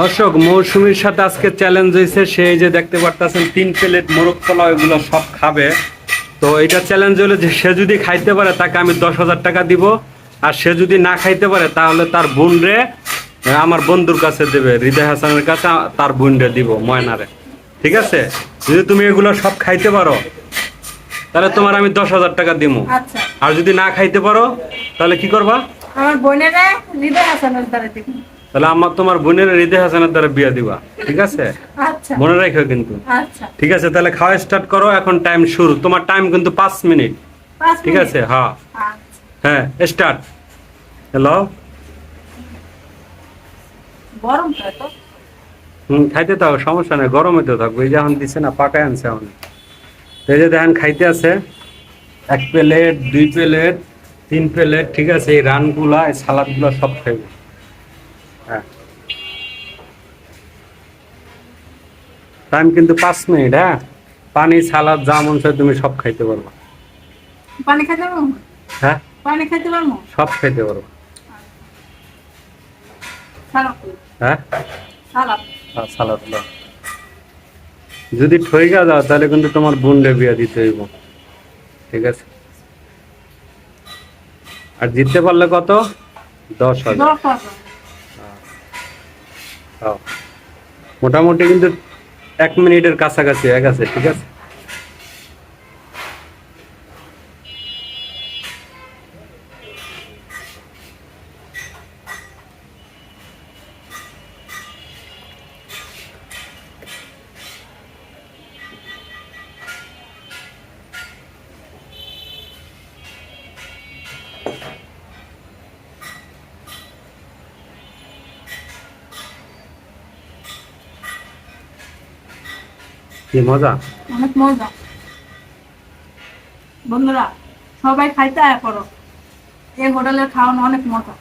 দর্শক মৌসুমীর সাথে আজকে চ্যালেঞ্জ হয়েছে সেই যে দেখতে পারতেছেন তিন প্লেট মোরগ পোলাও এগুলো সব খাবে। তো এটা চ্যালেঞ্জ হলো যে সে যদি খাইতে পারে তাকে আমি দশ হাজার টাকা দিব। আর সে যদি না খাইতে পারে তাহলে তার বোন রে আমার বন্ধুর কাছে দেবে হৃদয় হাসানের কাছে তার বোন রে দিব ময়নারে। ঠিক আছে? যদি তুমি এগুলো সব খাইতে পারো তাহলে তোমার আমি দশ হাজার টাকা দিব আচ্ছা। আর যদি না খাইতে পারো তাহলে কি করবা? আমার বোনেরা হৃদয় হাসানের দ্বারা দিব। তাহলে আমার তোমার বোনের হৃদয় হাসানের দ্বারা বিয়ে দিবা ঠিক আছে? আচ্ছা। মনে রাখো কিন্তু। আচ্ছা। ঠিক আছে তাহলে খাওয়া স্টার্ট করো এখন টাইম শুরু। তোমার টাইম কিন্তু পাঁচ মিনিট। ঠিক আছে? হ্যাঁ। আচ্ছা। হ্যাঁ স্টার্ট হ্যালো গরম হুম খাইতে থাকো সমস্যা নেই গরমে তো থাকব। এই যে এখন দিচ্ছে না পাকায় আনছে এখন। এই যে দেখেন খাইতে আছে। এক প্লেট দুই প্লেট তিন প্লেট ঠিক আছে? এই রানগুলা এই সালাদগুলো সব খাইবে। হ্যাঁ। টাইম কিন্তু পাঁচ মিনিট হ্যাঁ? পানি সালাদ যা মন চায় তুমি সব খাইতে পারব। পানি খাইতে পারব? হ্যাঁ? পানি খাইতে পারব? সব খাইতে পারব। হ্যাঁ? সালাদ। সালাদ দাও। যদি ঠইকা যাও তাহলে কিন্তু তোমার বোনরে বিয়া দিতে হইব। ঠিক আছে? আর জিততে পারলে কত? দশ হাজার। হ্যাঁ। মোটামুটি কিন্তু এক মিনিটের কাছাকাছি এক আছে ঠিক আছে? কি মজা? অনেক মজা। বন্ধুরা, সবাই খাইতে আয় করো এই খাওয়ানো অনেক মজা।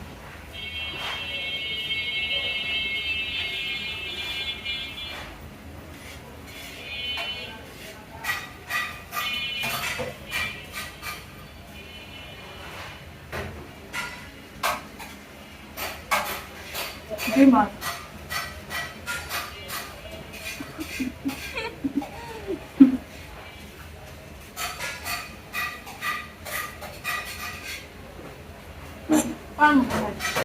খুবই মজা। 半